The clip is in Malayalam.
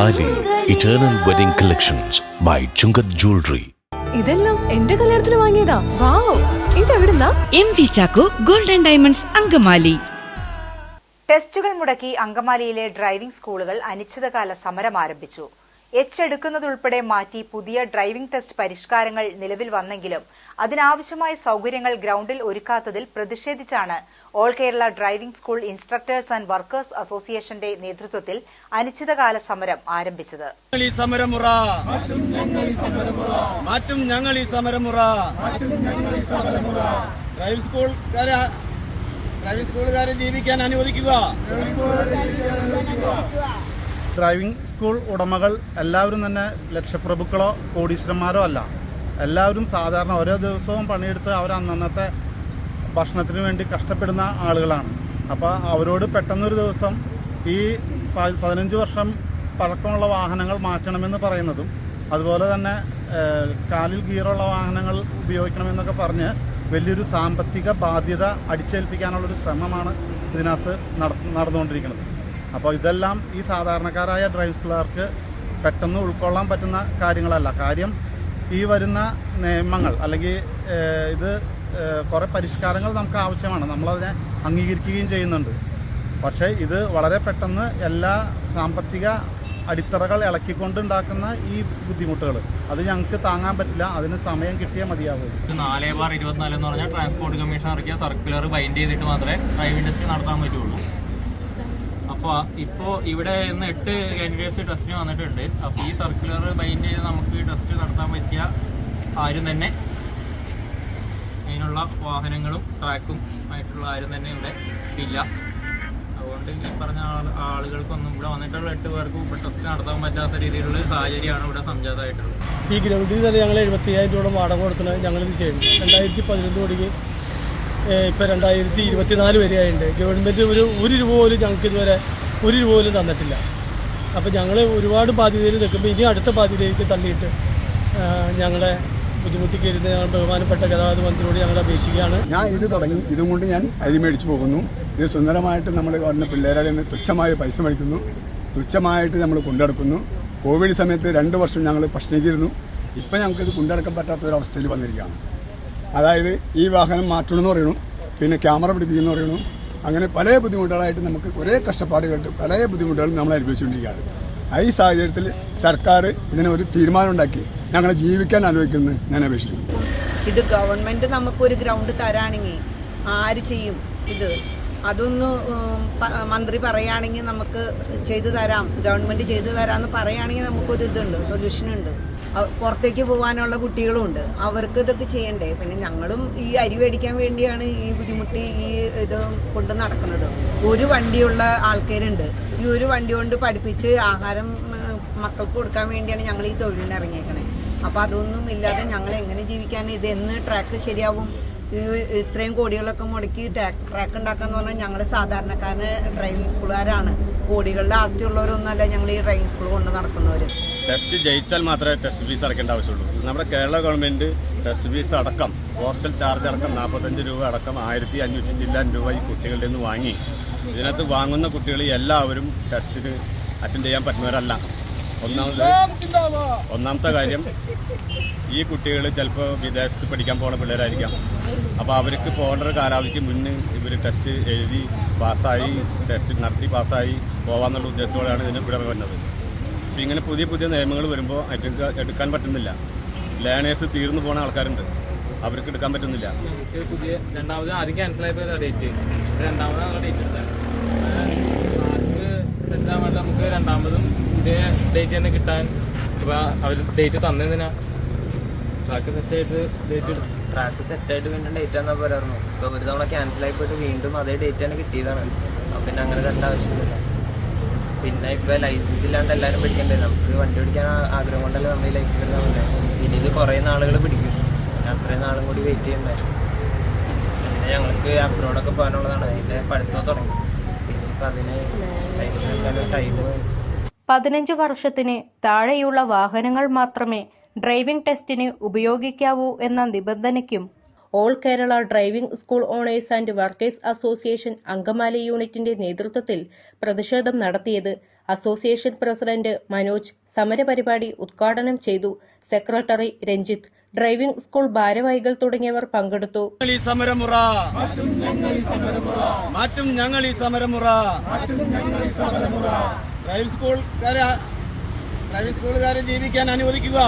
Thali eternal wedding collections by Chungath jewellery ഇതെല്ലാം എന്റെ കല്യാണത്തിന് വാങ്ങിയതാ. Wow ഇതെവിടുന്നാ? M V Chacko golden diamonds Angamaly. ടെസ്റ്റുകൾ മുടക്കി അങ്കമാലിയിലെ ഡ്രൈവിംഗ് സ്കൂളുകൾ അനിശ്ചിതകാല സമരം ആരംഭിച്ചു. എച്ച് എടുക്കുന്നതുൾപ്പെടെ മാറ്റി പുതിയ ഡ്രൈവിംഗ് ടെസ്റ്റ് പരിഷ്കാരങ്ങൾ നിലവിൽ വന്നെങ്കിലും അതിനാവശ്യമായ സൗകര്യങ്ങൾ ഗ്രൗണ്ടിൽ ഒരുക്കാത്തതിൽ പ്രതിഷേധിച്ചാണ് all Kerala driving school instructors and workers അസോസിയേഷന്റെ നേതൃത്വത്തിൽ അനിശ്ചിതകാല സമരം ആരംഭിച്ചത്. മാറ്റും ഞങ്ങൾ ഈ സമരമുറ. ഡ്രൈവിംഗ് സ്കൂൾക്കാരെ ഡ്രൈവിംഗ് സ്കൂളുകാരെ ജീവിക്കാൻ അനുവദിക്കുക. ഡ്രൈവിംഗ് സ്കൂൾ ഉടമകൾ എല്ലാവരും തന്നെ ലക്ഷപ്രഭുക്കളോ കോടീശ്വരന്മാരോ അല്ല. എല്ലാവരും സാധാരണ ഓരോ ദിവസവും പണിയെടുത്ത് അവർ അന്നന്നത്തെ ഭക്ഷണത്തിന് വേണ്ടി കഷ്ടപ്പെടുന്ന ആളുകളാണ്. അപ്പോൾ അവരോട് പെട്ടെന്നൊരു ദിവസം ഈ പതിനഞ്ച് വർഷം പഴക്കമുള്ള വാഹനങ്ങൾ മാറ്റണമെന്ന് പറയുന്നതും അതുപോലെ തന്നെ കാലിൽ ഗീറുള്ള വാഹനങ്ങൾ ഉപയോഗിക്കണമെന്നൊക്കെ പറഞ്ഞ് വലിയൊരു സാമ്പത്തിക ബാധ്യത അടിച്ചേൽപ്പിക്കാനുള്ളൊരു ശ്രമമാണ് ഇതിനകത്ത് നട നടന്നുകൊണ്ടിരിക്കുന്നത്. അപ്പോൾ ഇതെല്ലാം ഈ സാധാരണക്കാരായ ഡ്രൈവിംഗ് സ്കൂളുകാർക്ക് പെട്ടെന്ന് ഉൾക്കൊള്ളാൻ പറ്റുന്ന കാര്യങ്ങളല്ല. കാര്യം ഈ വരുന്ന നിയമങ്ങൾ അല്ലെങ്കിൽ ഇത് കുറേ പരിഷ്കാരങ്ങൾ നമുക്ക് ആവശ്യമാണ്. നമ്മളതിനെ അംഗീകരിക്കുകയും ചെയ്യുന്നുണ്ട്. പക്ഷേ ഇത് വളരെ പെട്ടെന്ന് എല്ലാ സാമ്പത്തിക അടിത്തറകൾ ഇളക്കിക്കൊണ്ടുണ്ടാക്കുന്ന ഈ ബുദ്ധിമുട്ടുകൾ അത് ഞങ്ങൾക്ക് താങ്ങാൻ പറ്റില്ല. അതിന് സമയം കിട്ടിയേ മതിയാവും. നാല് ബാർ ഇരുപത്തിനാല് എന്ന് പറഞ്ഞാൽ ട്രാൻസ്പോർട്ട് കമ്മീഷൻ ഇറക്കിയ സർക്കുലർ ബൈൻഡ് ചെയ്തിട്ട് മാത്രമേ ഡ്രൈവ് ഇൻഡസ്ട്രി നടത്താൻ പറ്റുള്ളൂ. അപ്പോൾ ഇപ്പോൾ ഇവിടെ ഇന്ന് എട്ട് കാൻഡിഡേറ്റ്സ് ടെസ്റ്റിന് വന്നിട്ടുണ്ട്. അപ്പോൾ ഈ സർക്കുലർ ബൈൻഡ് ചെയ്ത് നമുക്ക് ടെസ്റ്റ് നടത്താൻ പറ്റിയ ആരും തന്നെ അതിനുള്ള വാഹനങ്ങളും ട്രാക്കും ആയിട്ടുള്ള ആരും തന്നെ ഇവിടെ ഇല്ല. അതുകൊണ്ട് ഈ പറഞ്ഞ ആൾ ആളുകൾക്കൊന്നും ഇവിടെ വന്നിട്ടുള്ള എട്ട് പേർക്കും ടെസ്റ്റ് നടത്താൻ പറ്റാത്ത രീതിയിലുള്ള സാഹചര്യമാണ് ഇവിടെ സംജാതമായിട്ടുള്ളത് ഈ ഗ്രൗണ്ടിൽ തന്നെ ഞങ്ങൾ എഴുപത്തിയ്യായിരം രൂപ വാടക ഞങ്ങൾ ഇത് ചെയ്യുന്നു രണ്ടായിരത്തി പതിനൊന്ന് കോടിക്ക് ഇപ്പോൾ രണ്ടായിരത്തി ഇരുപത്തിനാല് വരെയായിട്ടുണ്ട് ഗവൺമെന്റ് ഒരു ഒരു രൂപ പോലും ഞങ്ങൾക്ക് ഇതുവരെ ഒരു രൂപ പോലും തന്നിട്ടില്ല. അപ്പോൾ ഞങ്ങൾ ഒരുപാട് ബാധ്യതയിൽ നിൽക്കുമ്പോൾ ഇനി അടുത്ത ബാധ്യതയിലേക്ക് തള്ളിയിട്ട് ഞങ്ങളെ ബുദ്ധിമുട്ടിക്കരുത് ഞങ്ങൾ ബഹുമാനപ്പെട്ട ഗതാഗത മന്ത്രിയോട് ഞങ്ങൾ അപേക്ഷിക്കുകയാണ്. ഞാൻ ഇത് തുടങ്ങി. ഇതും കൊണ്ട് ഞാൻ അരി മേടിച്ച് പോകുന്നു. ഇത് സുന്ദരമായിട്ട് നമ്മൾ പറഞ്ഞ പിള്ളേരുടെ നിന്ന് തുച്ഛമായ പൈസ മേടിക്കുന്നു. തുച്ഛമായിട്ട് നമ്മൾ കൊണ്ടെടുക്കുന്നു. കോവിഡ് സമയത്ത് രണ്ട് വർഷം ഞങ്ങൾ പ്രശ്നിച്ചിരുന്നു ഇപ്പം ഞങ്ങൾക്കിത് കൊണ്ടെടുക്കാൻ പറ്റാത്ത ഒരു അവസ്ഥയിൽ വന്നിരിക്കുകയാണ്. അതായത് ഈ വാഹനം മാറ്റണമെന്ന് പറയണു പിന്നെ ക്യാമറ പിടിപ്പിക്കുന്നു പറയണു അങ്ങനെ പല ബുദ്ധിമുട്ടുകളായിട്ട് നമുക്ക് കുറേ കഷ്ടപ്പാടുകളായിട്ട് പല ബുദ്ധിമുട്ടുകളും നമ്മൾ അനുഭവിച്ചുകൊണ്ടിരിക്കുകയാണ്. ഈ സാഹചര്യത്തിൽ സർക്കാർ ഇതിനൊരു ഒരു തീരുമാനം ഉണ്ടാക്കി ഞങ്ങളെ ജീവിക്കാൻ ആലോചിക്കുന്നത് ഞാൻ അപേക്ഷിക്കുന്നു. ഇത് ഗവൺമെന്റ് നമുക്കൊരു ഗ്രൗണ്ട് തരാണെങ്കിൽ ആര് ചെയ്യും ഇത്? അതൊന്ന് മന്ത്രി പറയുകയാണെങ്കിൽ നമുക്ക് ചെയ്തു തരാം. ഗവൺമെന്റ് ചെയ്തു തരാമെന്ന് പറയുകയാണെങ്കിൽ നമുക്കൊരു ഇതുണ്ട് സൊല്യൂഷൻ ഉണ്ട് പുറത്തേക്ക് പോകാനുള്ള കുട്ടികളും ഉണ്ട് അവർക്ക് ഇതൊക്കെ ചെയ്യണ്ടേ? പിന്നെ ഞങ്ങളും ഈ അരി മേടിക്കാൻ വേണ്ടിയാണ് ഈ ബുദ്ധിമുട്ടി ഈ ഇത് കൊണ്ട് നടക്കുന്നത്. ഒരു വണ്ടിയുള്ള ആൾക്കാരുണ്ട്. ഈ ഒരു വണ്ടി കൊണ്ട് പഠിപ്പിച്ച് ആഹാരം മക്കൾക്ക് കൊടുക്കാൻ വേണ്ടിയാണ് ഞങ്ങൾ ഈ തൊഴിലിന് ഇറങ്ങിയേക്കണേ. അപ്പോൾ അതൊന്നും ഇല്ലാതെ ഞങ്ങൾ എങ്ങനെ ജീവിക്കാൻ ഇത് എന്ന് ട്രാക്ക് ശരിയാവും? ഇത്രയും കോടികളൊക്കെ മുടക്കി ട്രാക്ക് ഉണ്ടാക്കാന്ന് പറഞ്ഞാൽ ഞങ്ങൾ സാധാരണക്കാരന് ഡ്രൈവിംഗ് സ്കൂളുകാരാണ് കോടികളുടെ ആസ്തിയുള്ളവരൊന്നുമല്ല ഞങ്ങൾ ഈ ഡ്രൈവിംഗ് സ്കൂൾ കൊണ്ട് നടക്കുന്നവർ ടെസ്റ്റ് ജയിച്ചാൽ മാത്രമേ ടെസ്റ്റ് ഫീസ് അടക്കേണ്ട ആവശ്യമുള്ളൂ. നമ്മുടെ കേരള ഗവൺമെന്റ് ടെസ്റ്റ് ഫീസ് അടക്കം ഹോസ്റ്റൽ ചാർജ് അടക്കം നാൽപ്പത്തഞ്ച് രൂപ അടക്കം ആയിരത്തി അഞ്ഞൂറ്റി ചില്ലാൻ രൂപ ഈ കുട്ടികളുടെ നിന്ന് വാങ്ങി. ഇതിനകത്ത് വാങ്ങുന്ന കുട്ടികൾ എല്ലാവരും ടെസ്റ്റിന് അറ്റൻഡ് ചെയ്യാൻ പറ്റുന്നവരല്ല. ഒന്നാമത് ഒന്നാമത്തെ കാര്യം ഈ കുട്ടികൾ ചിലപ്പോൾ വിദേശത്ത് പഠിക്കാൻ പോകുന്ന പിള്ളേരായിരിക്കാം. അപ്പോൾ അവർക്ക് പോകേണ്ട ഒരു കാലാവധിക്ക് മുന്നേ ഇവർ ടെസ്റ്റ് എഴുതി പാസ്സായി ടെസ്റ്റ് നടത്തി പാസ്സായി പോകാമെന്നുള്ള ഉദ്ദേശത്തോടെയാണ് ഇതിന് ഇവിടെ വന്നത്. അപ്പോൾ ഇങ്ങനെ പുതിയ പുതിയ നിയമങ്ങൾ വരുമ്പോൾ എടുക്കാൻ പറ്റുന്നില്ല. ലേണേഴ്സ് തീർന്നു പോകുന്ന ആൾക്കാരുണ്ട്. അവർക്ക് എടുക്കാൻ പറ്റുന്നില്ല. പുതിയ രണ്ടാമത് ആദ്യം ക്യാൻസൽ ആയപ്പോൾ ഡേറ്റ് രണ്ടാമത് ഡേറ്റ് ആർക്ക് സെറ്റ് ആവാണ്ട് നമുക്ക് രണ്ടാമതും ഇതേ ഡേറ്റ് തന്നെ കിട്ടാൻ. അപ്പോൾ അവർ ഡേറ്റ് തന്നതിനാ ട്രാക്ക് സെറ്റ് ആയിട്ട് ഡേറ്റ് ട്രാക്ക് ട്രാക്ക് സെറ്റായിട്ട് വീണ്ടും ഡേറ്റ് എന്നാ പോരായിരുന്നു. ഇപ്പോൾ ഒരു തവണ ക്യാൻസൽ ആയി പോയിട്ട് വീണ്ടും അതേ ഡേറ്റ് തന്നെ കിട്ടിയതാണ്. അപ്പം പിന്നെ അങ്ങനെ തരേണ്ട ആവശ്യമില്ല. പിന്നെ ഇപ്പോൾ ലൈസൻസ് ഇല്ലാണ്ട് എല്ലാവരും പിടിക്കണ്ടേ? നമുക്ക് വണ്ടി പിടിക്കാൻ ആഗ്രഹം കൊണ്ടല്ലേ നമ്മൾ ഈ ലൈസൻസ് എടുക്കാൻ പറ്റില്ല ഇനി ഇത് കുറേ നാളുകൾ പിടിക്കും. അത്രയും നാളും കൂടി വെയിറ്റ് ചെയ്യണ്ടേ? പിന്നെ ഞങ്ങൾക്ക് അബ്രോഡൊക്കെ പോകാനുള്ളതാണ്. അതിന്റെ പഠിത്തം തുടങ്ങി. പതിനഞ്ച് വർഷത്തിന് താഴെയുള്ള വാഹനങ്ങൾ മാത്രമേ ഡ്രൈവിംഗ് ടെസ്റ്റിന് ഉപയോഗിക്കാവൂ എന്ന നിബന്ധനയ്ക്കും all Kerala driving school owners and workers association Angamaly യൂണിറ്റിന്റെ നേതൃത്വത്തിൽ പ്രതിഷേധം നടത്തിയത് അസോസിയേഷൻ പ്രസിഡന്റ് മനോജ് സമരപരിപാടി ഉദ്ഘാടനം ചെയ്തു സെക്രട്ടറി രഞ്ജിത്ത്. ഡ്രൈവിംഗ് സ്കൂൾ ഭാരവാഹികൾ തുടങ്ങിയവർ പങ്കെടുത്തു. ഡ്രൈവിംഗ് സ്കൂളുകാരെ ജീവിക്കാൻ അനുവദിക്കുക.